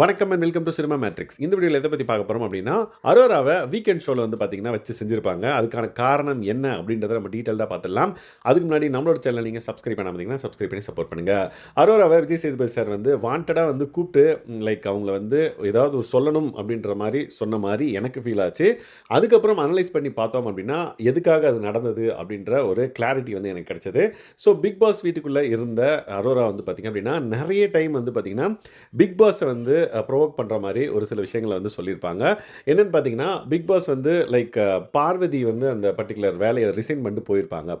வணக்கம் and welcome to Cinema Matrix இந்த வீடியோவில் எதை பற்றி பார்க்க போகிறோம் அப்படின்னா அரோராவை வீக்கெண்ட் ஷோவில் வந்து பார்த்தீங்கன்னா வச்சு செஞ்சுருப்பாங்க. அதுக்கான காரணம் என்ன அப்படின்றத நம்ம டீட்டெயிலாக பார்த்துடலாம் அதுக்கு முன்னாடி நம்மளோட சேனல் நீங்கள் சப்ஸ்கிரைப் பண்ணாமதிங்கன்னா சப்ஸ்கிரைப் பண்ணி சப்போர்ட் பண்ணுங்கள் அரோராவை விஜய் சேதுபதி சார் வந்து வாண்டடாக வந்து கூப்பிட்டு லைக் அவங்கள வந்து ஏதாவது சொல்லணும் அப்படின்ற மாதிரி சொன்ன மாதிரி எனக்கு ஃபீல் ஆச்சு. அதுக்கப்புறம் அனலைஸ் பண்ணி பார்த்தோம் அப்படின்னா எதுக்காக அது நடந்தது அப்படின்ற ஒரு கிளாரிட்டி வந்து எனக்கு கிடைச்சது. ஸோ பிக் பாஸ் வீட்டுக்குள்ளே இருந்த அரோரா வந்து பார்த்திங்க அப்படின்னா நிறைய டைம் வந்து பார்த்திங்கன்னா பிக் பாஸை வந்து ப்ரொவோக் பண்ணுற மாதிரி ஒரு சில விஷயங்களை வந்து சொல்லியிருப்பாங்க. என்னென்னு பார்த்தீங்கன்னா பிக் பாஸ் வந்து லைக் பார்வதி வந்து அந்த பர்டிகுலர் வேலையை ரிசைன் பண்ணிட்டு போயிருப்பாங்க.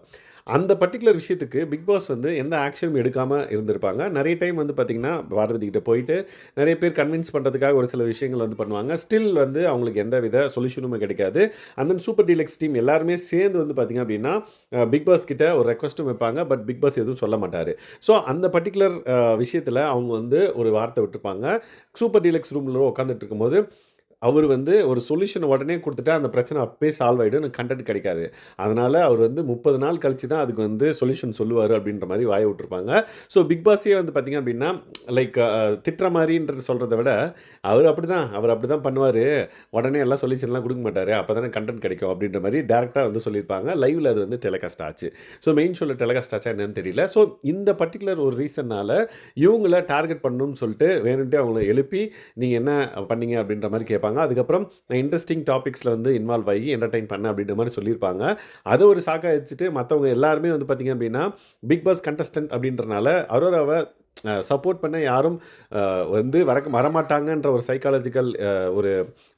அந்த பர்டிகுலர் விஷயத்துக்கு பிக் பாஸ் வந்து எந்த ஆக்ஷனும் எடுக்காமல் இருந்திருப்பாங்க. நிறைய டைம் வந்து பார்த்திங்கன்னா பார்வதி கிட்ட போயிட்டு நிறைய பேர் கன்வின்ஸ் பண்ணுறதுக்காக ஒரு சில விஷயங்கள் வந்து பண்ணுவாங்க. ஸ்டில் வந்து அவங்களுக்கு எந்த வித சொல்யூஷனும் கிடைக்காது. அந்த சூப்பர் டீலக்ஸ் டீம் எல்லாருமே சேர்ந்து வந்து பார்த்திங்க அப்படின்னா பிக் பாஸ் கிட்ட ஒரு ரெக்வஸ்ட்டும் வைப்பாங்க. பட் பிக் பாஸ் எதுவும் சொல்ல மாட்டார். ஸோ அந்த பர்டிகுலர் விஷயத்தில் அவங்க வந்து ஒரு வார்த்தை விட்டுருப்பாங்க. சூப்பர் டீலக்ஸ் ரூமில் உட்காந்துட்டு இருக்கும்போது அவர் வந்து ஒரு சொல்யூஷன் உடனே கொடுத்துட்டா அந்த பிரச்சனை அப்பயே சால்வ் ஆகிடும் எனக்கு கண்டென்ட் கிடைக்காது. அதனால் அவர் வந்து முப்பது நாள் கழிச்சு தான் அதுக்கு வந்து சொல்யூஷன் சொல்லுவார் அப்படின்ற மாதிரி வாய விட்டுருப்பாங்க. ஸோ பிக் பாஸே வந்து பார்த்திங்க அப்படின்னா லைக் திட்டுற மாதிரின்றது சொல்கிறத விட அவர் அப்படி தான் அவர் அப்படி தான் பண்ணுவார். உடனே எல்லாம் சொல்யூஷன்லாம் கொடுக்க மாட்டார். அப்போ தானே கண்டென்ட் கிடைக்கும் அப்படின்ற மாதிரி டேரெக்டாக வந்து சொல்லியிருப்பாங்க. லைவில் அது வந்து டெலிகாஸ்ட் ஆச்சு. ஸோ மெயின் ஷோவில் டெலிகாஸ்ட் ஆச்சா என்னன்னு தெரியல. ஸோ இந்த பர்டிகுலர் ஒரு ரீசன்னால் இவங்கள டார்கெட் பண்ணணும்னு சொல்லிட்டு வேணுன்ட்டு அவங்கள எழுப்பி நீங்கள் என்ன பண்ணீங்க அப்படின்ற மாதிரி கேட்பாங்க. சொல்லியிருப்பாங்க. அதுக்கப்புறம் நான் இன்ட்ரெஸ்டிங் டாபிக்ஸில் வந்து இன்வால்வ் ஆகி என்டர்டைன் பண்ண அப்படின்ற மாதிரி சொல்லியிருப்பாங்க. அதை ஒரு சாக்காக வச்சுட்டு மற்றவங்க எல்லாருமே வந்து பார்த்திங்க அப்படின்னா பிக் பாஸ் கண்டஸ்டன்ட் அப்படின்றனால அரோராவை சப்போர்ட் பண்ண யாரும் வந்து வர வரமாட்டாங்கன்ற ஒரு சைக்காலஜிக்கல் ஒரு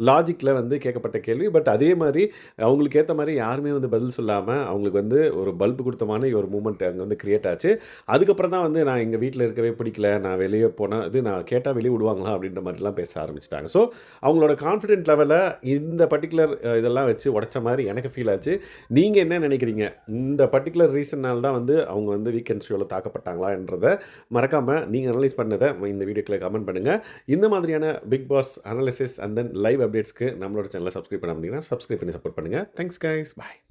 லாஜிக்கில் வந்து கேட்கப்பட்ட கேள்வி. பட் அதே மாதிரி அவங்களுக்கு ஏற்ற மாதிரி யாருமே வந்து பதில் சொல்லாமல் அவங்களுக்கு வந்து ஒரு பல்பு கொடுத்தமான ஒரு மூமெண்ட் அங்கே வந்து க்ரியேட் ஆச்சு. அதுக்கப்புறம் தான் வந்து நான் எங்கள் வீட்டில் இருக்கவே பிடிக்கல நான் வெளியே போனால் இது நான் கேட்டால் வெளியே விடுவாங்களா அப்படின்ற மாதிரிலாம் பேச ஆரம்பிச்சிட்டாங்க. ஸோ அவங்களோட கான்ஃபிடென்ட் லெவலில் இந்த பர்டிகுலர் இதெல்லாம் வச்சு உடச்ச மாதிரி எனக்கு ஃபீல் ஆச்சு. நீங்கள் என்ன நினைக்கிறீங்க? இந்த பர்டிகுலர் ரீசன்னால் தான் வந்து அவங்க வந்து வீக்கெண்ட் ஷோவில் தாக்கப்பட்டாங்களான்றதை மறக்காமல் நீங்கள் அனலைஸ் பண்ணதை இந்த வீடியோக்கில் கமெண்ட் பண்ணுங்கள் இந்த மாதிரியான Bigg Boss analysis and then live அப்டேட்ஸ்க்கு நம்மளோட சேனலை சப்ஸ்கிரைப் பண்ண முடியுங்கன்னா சப்ஸ்கிரைப் பண்ணி சப்போர்ட் பண்ணுங்கள் தேங்க்ஸ் கைஸ் பாய்